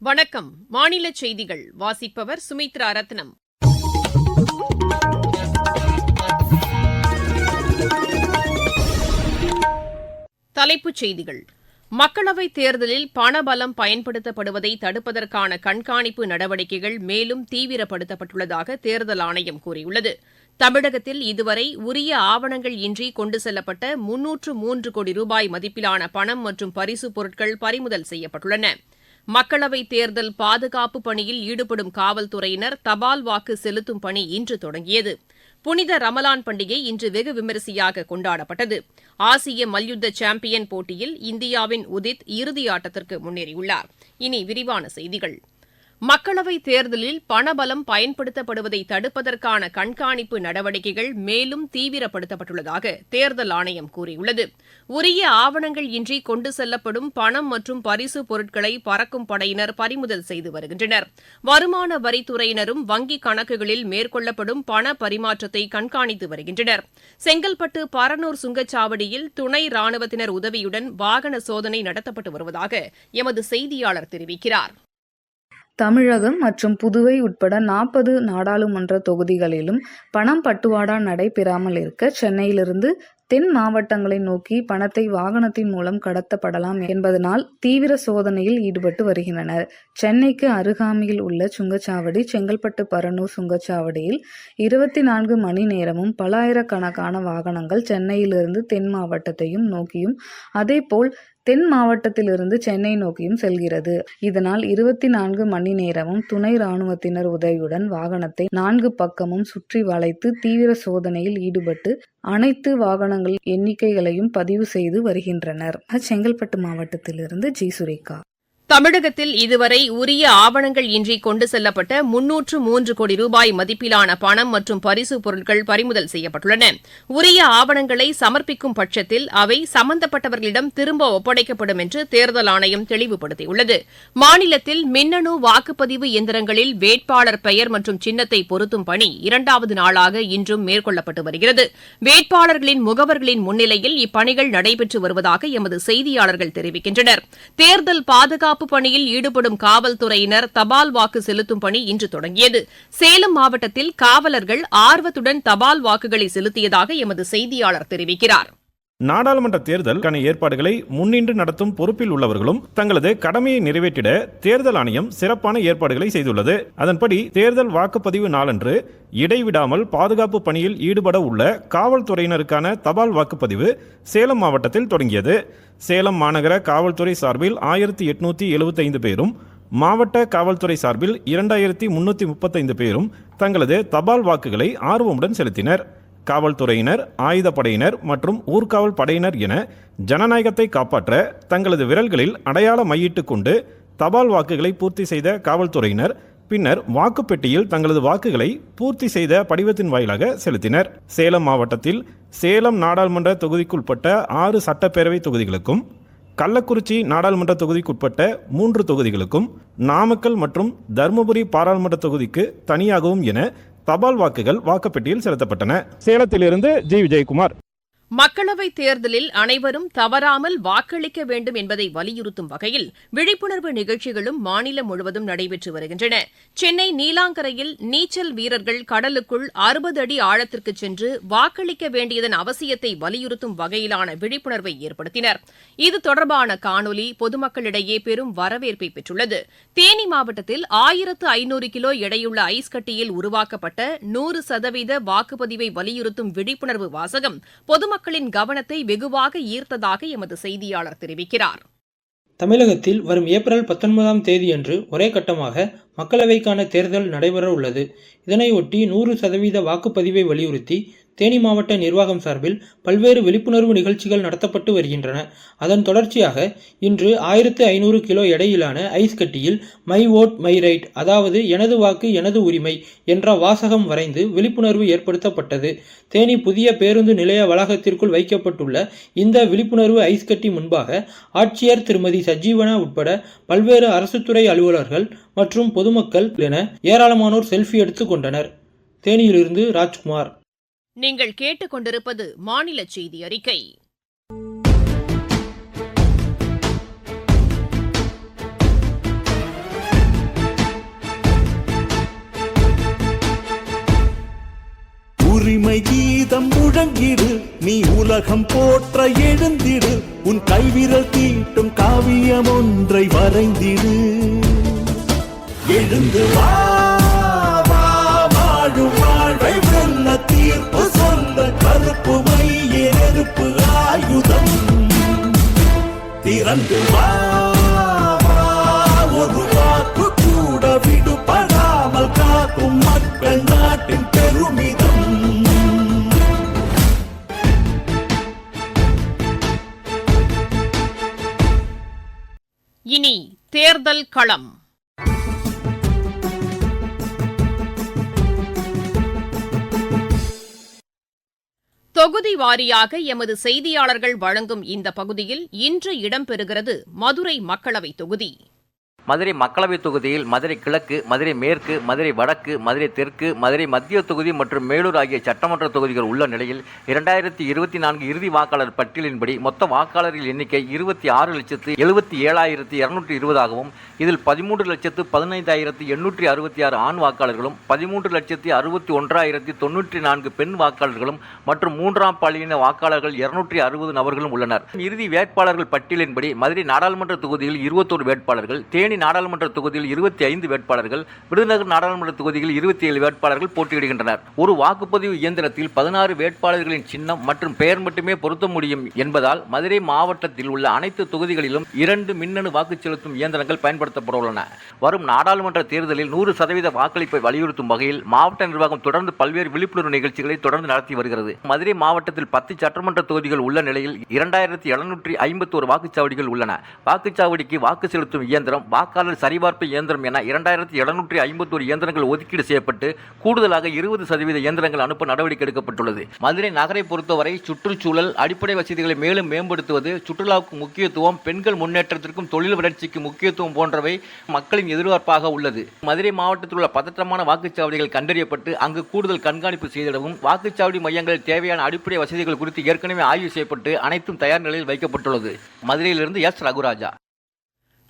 வணக்கம். மாநில செய்திகள். வாசிப்பவர் சுமித்ரா ரத்னம். தலைப்புச் செய்திகள். மக்களவைத் தேர்தலில் பணபலம் பயன்படுத்தப்படுவதை தடுப்பதற்கான கண்காணிப்பு நடவடிக்கைகள் மேலும் தீவிரப்படுத்தப்பட்டுள்ளதாக தேர்தல் ஆணையம் கூறியுள்ளது. தமிழகத்தில் இதுவரை உரிய ஆவணங்கள் இன்றி கொண்டு செல்லப்பட்ட முன்னூற்று மூன்று கோடி ரூபாய் மதிப்பிலான பணம் மற்றும் பரிசுப் பொருட்கள் பறிமுதல் செய்யப்பட்டுள்ளன. மக்களவைத் தேர்தல் பாதுகாப்பு பணியில் ஈடுபடும் காவல்துறையினர் தபால் வாக்கு செலுத்தும் பணி இன்று தொடங்கியது. புனித ரமலான் பண்டிகை இன்று வெகு விமரிசையாக கொண்டாடப்பட்டது. ஆசிய மல்யுத்த சாம்பியன் போட்டியில் இந்தியாவின் உதித் இறுதியாட்டத்திற்கு முன்னேறியுள்ளார். இனி விரிவான செய்திகள். மக்களவைத் தேர்தலில் பணபலம் பயன்படுத்தப்படுவதை தடுப்பதற்கான கண்காணிப்பு நடவடிக்கைகள் மேலும் தீவிரப்படுத்தப்பட்டுள்ளதாக தேர்தல் ஆணையம் கூறியுள்ளது. உரிய ஆவணங்கள் இன்றி கொண்டு செல்லப்படும் பணம் மற்றும் பரிசு பொருட்களை பறக்கும் படையினர் பறிமுதல் செய்து வருகின்றனர். வருமான வரித்துறையினரும் வங்கிக் கணக்குகளில் மேற்கொள்ளப்படும் பண பரிமாற்றத்தை கண்காணித்து வருகின்றனர். செங்கல்பட்டு பரனூர் சுங்கச்சாவடியில் துணை ராணுவத்தினர் உதவியுடன் வாகன சோதனை நடத்தப்பட்டு வருவதாக எமது செய்தியாளர் தெரிவிக்கிறார். தமிழகம் மற்றும் புதுவை உட்பட நாற்பது நாடாளுமன்ற தொகுதிகளிலும் பணம் பட்டுவாடா நடைபெறாமல் இருக்க சென்னையிலிருந்து தென் மாவட்டங்களை நோக்கி பணத்தை வாகனத்தின் மூலம் கடத்தப்படலாம் என்பதனால் தீவிர சோதனையில் ஈடுபட்டு வருகின்றனர். சென்னைக்கு அருகாமையில் உள்ள சுங்கச்சாவடி செங்கல்பட்டு பரனூர் சுங்கச்சாவடியில் இருபத்தி நான்கு மணி நேரமும் பல ஆயிரக்கணக்கான வாகனங்கள் சென்னையிலிருந்து தென் மாவட்டத்தையும் நோக்கியும் அதேபோல் தென் மாவட்டத்திலிருந்து சென்னை நோக்கியும் செல்கிறது. இதனால் இருபத்தி நான்கு மணி நேரமும் துணை ராணுவத்தினர் உதவியுடன் வாகனத்தை நான்கு பக்கமும் சுற்றி வளைத்து தீவிர சோதனையில் ஈடுபட்டு அனைத்து வாகனங்கள் எண்ணிக்கைகளையும் பதிவு செய்து வருகின்றனர். செங்கல்பட்டு மாவட்டத்திலிருந்து ஜி. சுரேகா. தமிழகத்தில் இதுவரை உரிய ஆவணங்கள் இன்றி கொண்டு செல்லப்பட்ட முன்னூற்று மூன்று கோடி ரூபாய் மதிப்பிலான பணம் மற்றும் பரிசுப் பொருட்கள் பறிமுதல் செய்யப்பட்டுள்ளன. உரிய ஆவணங்களை சமர்ப்பிக்கும் பட்சத்தில் அவை சம்பந்தப்பட்டவர்களிடம் திரும்ப ஒப்படைக்கப்படும் என்று தேர்தல் ஆணையம் தெளிவுபடுத்தியுள்ளது. மாநிலத்தில் மின்னணு வாக்குப்பதிவு இயந்திரங்களில் வேட்பாளர் பெயர் மற்றும் சின்னத்தை பொருத்தும் பணி இரண்டாவது நாளாக இன்றும் மேற்கொள்ளப்பட்டு வருகிறது. வேட்பாளர்களின் முகவர்களின் முன்னிலையில் இப்பணிகள் நடைபெற்று வருவதாக எமது செய்தியாளர்கள் தெரிவிக்கின்றனர். தேர்தல் பாதுகாப்பு பாதுகாப்பு பணியில் ஈடுபடும் காவல்துறையினர் தபால் வாக்கு செலுத்தும் பணி இன்று தொடங்கியது. சேலம் மாவட்டத்தில் காவலர்கள் ஆர்வத்துடன் தபால் வாக்குகளை செலுத்தியதாக எமது செய்தியாளர் தெரிவிக்கிறார். நாடாளுமன்ற தேர்தலுக்கான ஏற்பாடுகளை முன்னின்று நடத்தும் பொறுப்பில் உள்ளவர்களும் தங்களது கடமையை நிறைவேற்றிட தேர்தல் ஆணையம் சிறப்பான ஏற்பாடுகளை செய்துள்ளது. அதன்படி தேர்தல் வாக்குப்பதிவு நாளன்று இடைவிடாமல் பாதுகாப்பு பணியில் ஈடுபட உள்ள காவல்துறையினருக்கான தபால் வாக்குப்பதிவு சேலம் மாவட்டத்தில் தொடங்கியது. சேலம் மாநகர காவல்துறை சார்பில் ஆயிரத்தி எட்நூத்தி எழுபத்தைந்து பேரும் மாவட்ட காவல்துறை சார்பில் இரண்டாயிரத்தி முன்னூற்றி முப்பத்தைந்து பேரும் தங்களது தபால் வாக்குகளை ஆர்வமுடன் செலுத்தினர். காவல்துறையினர் ஆயுதப்படையினர் மற்றும் ஊர்காவல் படையினர் என ஜனநாயகத்தை காப்பாற்ற தங்களது விரல்களில் அடையாள மையிட்டு கொண்டு தபால் வாக்குகளை பூர்த்தி செய்த காவல்துறையினர் பின்னர் வாக்குப்பெட்டியில் தங்களது வாக்குகளை பூர்த்தி செய்த படிவத்தின் வாயிலாக செலுத்தினர். சேலம் மாவட்டத்தில் சேலம் நாடாளுமன்ற தொகுதிக்குட்பட்ட ஆறு சட்டப்பேரவை தொகுதிகளுக்கும் கள்ளக்குறிச்சி நாடாளுமன்ற தொகுதிக்குட்பட்ட மூன்று தொகுதிகளுக்கும் நாமக்கல் மற்றும் தருமபுரி பாராளுமன்ற தொகுதிக்கு தனியாகவும் என தபால் வாக்குகள் வாக்குப்பெட்டியில் செலுத்தப்பட்டன. சேலத்திலிருந்து ஜி. விஜயகுமார். மக்களவைத் தேர்தலில் அனைவரும் தவறாமல் வாக்களிக்க வேண்டும் என்பதை வலியுறுத்தும் வகையில் விழிப்புணர்வு நிகழ்ச்சிகளும் மாநிலம் முழுவதும் நடைபெற்று வருகின்றன. சென்னை நீலாங்கரையில் நீச்சல் வீரர்கள் கடலுக்குள் அறுபது அடி ஆழத்திற்கு சென்று வாக்களிக்க வேண்டியதன் அவசியத்தை வலியுறுத்தும் வகையிலான விழிப்புணர்வை ஏற்படுத்தினர். இது தொடர்பான காணொலி பொதுமக்களிடையே பெரும் வரவேற்பை பெற்றுள்ளது. தேனி மாவட்டத்தில் ஆயிரத்து ஐநூறு கிலோ எடையுள்ள ஐஸ் கட்டியில் உருவாக்கப்பட்ட நூறு சதவீத வாக்குப்பதிவை வலியுறுத்தும் விழிப்புணர்வு வாசகம் பொதுமக்கள் பொதுமக்களின் கவனத்தை வெகுவாக ஈர்த்ததாக எமது செய்தியாளர் தெரிவிக்கிறார். தமிழகத்தில் வரும் ஏப்ரல் பத்தொன்பதாம் தேதியன்று ஒரே கட்டமாக மக்களவைக்கான தேர்தல் நடைபெற உள்ளது இதனையொட்டி நூறு சதவீத வாக்குப்பதிவை வலியுறுத்தி தேனி மாவட்ட நிர்வாகம் சார்பில் பல்வேறு விழிப்புணர்வு நிகழ்ச்சிகள் நடத்தப்பட்டு வருகின்றன. அதன் தொடர்ச்சியாக இன்று ஆயிரத்து ஐநூறு கிலோ எடையிலான ஐஸ் கட்டியில் மை ஓட் மை ரைட் அதாவது எனது வாக்கு எனது உரிமை என்ற வாசகம் வரைந்து விழிப்புணர்வு ஏற்படுத்தப்பட்டது. தேனி புதிய பேருந்து நிலைய வளாகத்திற்குள் வைக்கப்பட்டுள்ள இந்த விழிப்புணர்வு ஐஸ் கட்டி முன்பாக ஆட்சியர் திருமதி சஜீவனா உட்பட பல்வேறு அரசுத்துறை அலுவலர்கள் மற்றும் பொதுமக்கள் என ஏராளமானோர் செல்ஃபி எடுத்துக் கொண்டனர். தேனியிலிருந்து ராஜ்குமார். நீங்கள் கேட்டுக்கொண்டிருப்பது மாநில செய்தி அறிக்கை. உரிமை கீதம் முழங்கிடு நீ உலகம் போற்ற எழுந்திடு உன் கைவிரல் தீட்டும் காவியம் ஒன்றை வரைந்திடு. எழுந்து வா! திறந்து ஒரு வாக்கு கூட விடுபடாமல் காக்கும் மக்கள் நாட்டின் பெருமிதம். இனி தேர்தல் களம். தொகுதி வாரியாக எமது செய்தியாளர்கள் வழங்கும் இந்த பகுதியில் இன்று இடம்பெறுகிறது மதுரை மக்களவைத் தொகுதி. மதுரை மக்களவைத் தொகுதியில் மதுரை கிழக்கு மதுரை மேற்கு மதுரை வடக்கு மதுரை தெற்கு மதுரை மத்திய தொகுதி மற்றும் மேலூர் ஆகிய சட்டமன்ற தொகுதிகள் உள்ள நிலையில் இரண்டாயிரத்தி இருபத்தி நான்கு இறுதி வாக்காளர் பட்டியலின்படி மொத்த வாக்காளர்கள் எண்ணிக்கை இருபத்தி ஆறு லட்சத்து எழுபத்தி ஏழாயிரத்தி இருநூற்றி இருபதாகவும் இதில் பதிமூன்று லட்சத்து பதினைந்தாயிரத்தி எண்ணூற்றி அறுபத்தி ஆறு ஆண் வாக்காளர்களும் பதிமூன்று லட்சத்தி அறுபத்தி ஒன்றாயிரத்தி தொண்ணூற்றி நான்கு பெண் வாக்காளர்களும் மற்றும் மூன்றாம் பாலின வாக்காளர்கள் இருநூற்றி அறுபது நபர்களும் உள்ளனர். இறுதி வேட்பாளர்கள் பட்டியலின்படி மதுரை நாடாளுமன்ற தொகுதியில் இருபத்தோரு வேட்பாளர்கள் தேனி நாடாளுமன்ற தொகுதியில் இருபத்தி ஐந்து வேட்பாளர்கள் விருதுநகர் நாடாளுமன்ற தொகுதியில் இருபத்தி ஏழு வேட்பாளர்கள் போட்டியிடுகின்றனர். ஒரு வாக்குப்பதிவு இயந்திரத்தில் பதினாறு வேட்பாளர்களின் சின்னம் மற்றும் பெயர் மட்டுமே பொருத்த முடியும் என்பதால் மதுரை மாவட்டத்தில் உள்ள அனைத்து தொகுதிகளிலும் இரண்டு மின்னணு வாக்கு செலுத்தும் இயந்திரங்கள் பயன்படுத்தப்பட உள்ளன. வரும் நாடாளுமன்ற தேர்தலில் நூறு சதவீத வாக்களிப்பை வலியுறுத்தும் வகையில் மாவட்ட நிர்வாகம் தொடர்ந்து பல்வேறு விழிப்புணர்வு நிகழ்ச்சிகளை தொடர்ந்து நடத்தி வருகிறது. மதுரை மாவட்டத்தில் பத்து சட்டமன்ற தொகுதிகள் உள்ள நிலையில் இரண்டாயிரத்தி எழுநூற்றி ஐம்பத்தோரு வாக்குச்சாவடிகள் உள்ளன. வாக்குச்சாவடிக்கு வாக்கு செலுத்தும் இயந்திரம் வாக்கு வாக்காளர் சரிபார்ப்பு இயந்திரம் என இரண்டாயிரத்தி எழுநூற்றி ஐம்பத்தோரு இயந்திரங்கள் ஒதுக்கீடு செய்யப்பட்டு கூடுதலாக இருபது சதவீத இயந்திரங்கள் அனுப்ப நடவடிக்கை எடுக்கப்பட்டுள்ளது. மதுரை நகரை பொறுத்தவரை சுற்றுச்சூழல் அடிப்படை வசதிகளை மேலும் மேம்படுத்துவது சுற்றுலாவுக்கு முக்கியத்துவம் பெண்கள் முன்னேற்றத்திற்கும் தொழில் வளர்ச்சிக்கு முக்கியத்துவம் போன்றவை மக்களின் எதிர்பார்ப்பாக உள்ளது. மதுரை மாவட்டத்தில் உள்ள பதற்றமான வாக்குச்சாவடிகள் கண்டறியப்பட்டு அங்கு கூடுதல் கண்காணிப்பு செய்திடவும் வாக்குச்சாவடி மையங்களில் தேவையான அடிப்படை வசதிகள் குறித்து ஏற்கனவே ஆய்வு செய்யப்பட்டு அனைத்தும் தயார் நிலையில் வைக்கப்பட்டுள்ளது. மதுரையிலிருந்து எஸ். ரகுராஜா.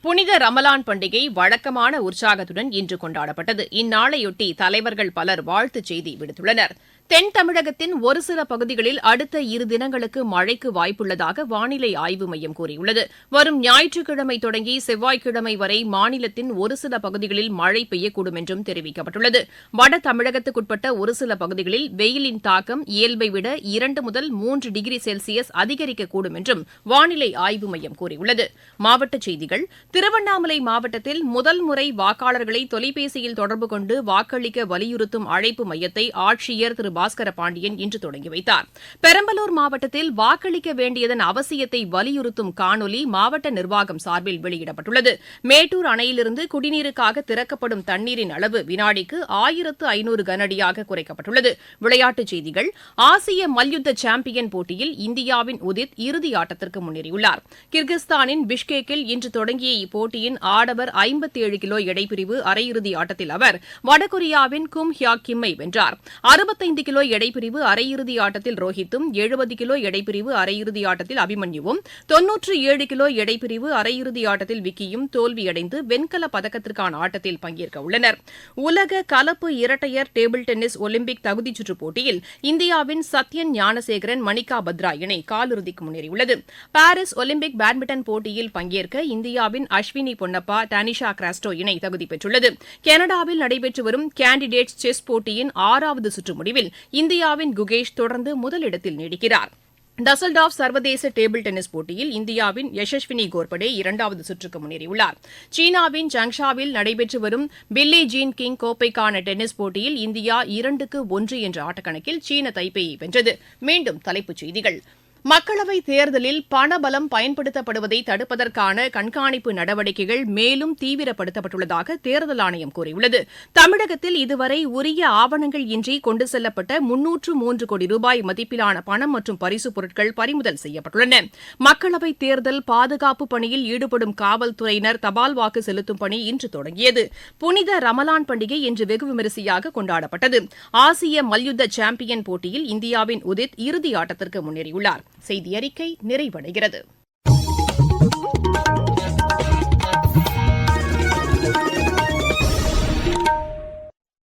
புனித ரமலான் பண்டிகை வழக்கமான உற்சாகத்துடன் இன்று கொண்டாடப்பட்டது. இந்நாளையொட்டி தலைவர்கள் பலர் வாழ்த்துச் செய்தி விடுத்துள்ளனர். தென் தமிழகத்தின் ஒரு சில பகுதிகளில் அடுத்த இரு தினங்களுக்கு மழைக்கு வாய்ப்புள்ளதாக வானிலை ஆய்வு மையம் கூறியுள்ளது. வரும் ஞாயிற்றுக்கிழமை தொடங்கி செவ்வாய்க்கிழமை வரை மாநிலத்தின் ஒரு சில பகுதிகளில் மழை பெய்யக்கூடும் என்றும் தெரிவிக்கப்பட்டுள்ளது. வட தமிழகத்துக்குட்பட்ட ஒரு சில பகுதிகளில் வெயிலின் தாக்கம் இயல்பை விட இரண்டு முதல் மூன்று டிகிரி செல்சியஸ் அதிகரிக்கக்கூடும் என்றும் வானிலை ஆய்வு மையம் கூறியுள்ளது. மாவட்ட செய்திகள் திருவண்ணாமலை மாவட்டத்தில் முதல் முறை வாக்காளர்களை தொலைபேசியில் தொடர்பு கொண்டு வாக்களிக்க வலியுறுத்தும் அழைப்பு மையத்தை ஆட்சியர் திரு பாஸ்கர பாண்டியன் இன்று தொடங்கி வைத்தார். பெரம்பலூர் மாவட்டத்தில் வாக்களிக்க வேண்டியதன் அவசியத்தை வலியுறுத்தும் காணொலி மாவட்ட நிர்வாகம் சார்பில் வெளியிடப்பட்டுள்ளது. மேட்டூர் அணையிலிருந்து குடிநீருக்காக திறக்கப்படும் தண்ணீரின் அளவு வினாடிக்கு ஆயிரத்து ஐநூறு கனஅடியாக குறைக்கப்பட்டுள்ளது. விளையாட்டுச் செய்திகள் ஆசிய மல்யுத்த சாம்பியன் போட்டியில் இந்தியாவின் உதித் இறுதி ஆட்டத்திற்கு முன்னேறியுள்ளார். கிர்கிஸ்தானின் பிஷ்கேக்கில் இன்று தொடங்கிய இப்போட்டியின் ஆடவர் ஐம்பத்தி ஏழு கிலோ எடைப்பிரிவு அரையிறுதி ஆட்டத்தில் அவர் வடகொரியாவின் கும் ஹியாக் கிம்மை வென்றார். அறுபத்தைந்து கிலோ எடைப்பிரிவு அரையிறுதி ஆட்டத்தில் ரோஹித்தும் எழுபது கிலோ எடைப்பிரிவு அரையிறுதி ஆட்டத்தில் அபிமன்யுவும் தொன்னூற்று ஏழு கிலோ எடைப்பிரிவு அரையிறுதி ஆட்டத்தில் விக்கியும் தோல்வியடைந்து வெண்கல பதக்கத்திற்கான ஆட்டத்தில் பங்கேற்க உள்ளனர். உலக கலப்பு இரட்டையர் டேபிள் டென்னிஸ் ஒலிம்பிக் தகுதிச் சுற்றுப் போட்டியில் இந்தியாவின் சத்யன் ஞானசேகரன் மணிகா பத்ரா இணை காலிறுதிக்கு முன்னேறியுள்ளது. பாரிஸ் ஒலிம்பிக் பேட்மிண்டன் போட்டியில் பங்கேற்க இந்தியாவின் அஸ்வினி பொன்னப்பா டானிஷா கிராஸ்டோ இணை தகுதி பெற்றுள்ளது. கனடாவில் நடைபெற்று வரும் கேண்டிடேட் செஸ் போட்டியின் ஆறாவது சுற்று முடிவில் இந்தியாவின் குகேஷ் தொடர்ந்து முதலிடத்தில் நீடிக்கிறார். டசல்டாஃப் சர்வதேச டேபிள் டென்னிஸ் போட்டியில் இந்தியாவின் யசஸ்வினி கோர்படே இரண்டாவது சுற்றுக்கு முன்னேறியுள்ளார். சீனாவின் ஜங்ஷாவில் நடைபெற்று வரும் பில்லி ஜீன் கிங் கோப்பைக்கான டென்னிஸ் போட்டியில் இந்தியா இரண்டுக்கு ஒன்று என்ற ஆட்டக்கணக்கில் சீன தைப்பேயை வென்றது. மீண்டும் தலைப்புச் செய்திகள். மக்களவைத் தேர்தலில் பணபலம் பயன்படுத்தப்படுவதை தடுப்பதற்கான கண்காணிப்பு நடவடிக்கைகள் மேலும் தீவிரப்படுத்தப்பட்டுள்ளதாக தேர்தல் ஆணையம் கூறியுள்ளது. தமிழகத்தில் இதுவரை உரிய ஆவணங்கள் இன்றி கொண்டு செல்லப்பட்ட முன்னூற்று மூன்று கோடி ரூபாய் மதிப்பிலான பணம் மற்றும் பரிசுப் பொருட்கள் பறிமுதல் செய்யப்பட்டுள்ளன. மக்களவைத் தேர்தல் பாதுகாப்பு பணியில் ஈடுபடும் காவல்துறையினர் தபால் வாக்கு செலுத்தும் பணி இன்று தொடங்கியது. புனித ரமலான் பண்டிகை இன்று வெகு விமரிசையாக கொண்டாடப்பட்டது. ஆசிய மல்யுத்த சாம்பியன் போட்டியில் இந்தியாவின் உதித் இறுதி ஆட்டத்திற்கு முன்னேறியுள்ளார். செய்தி அறிக்கை நிறைவடைகிறது.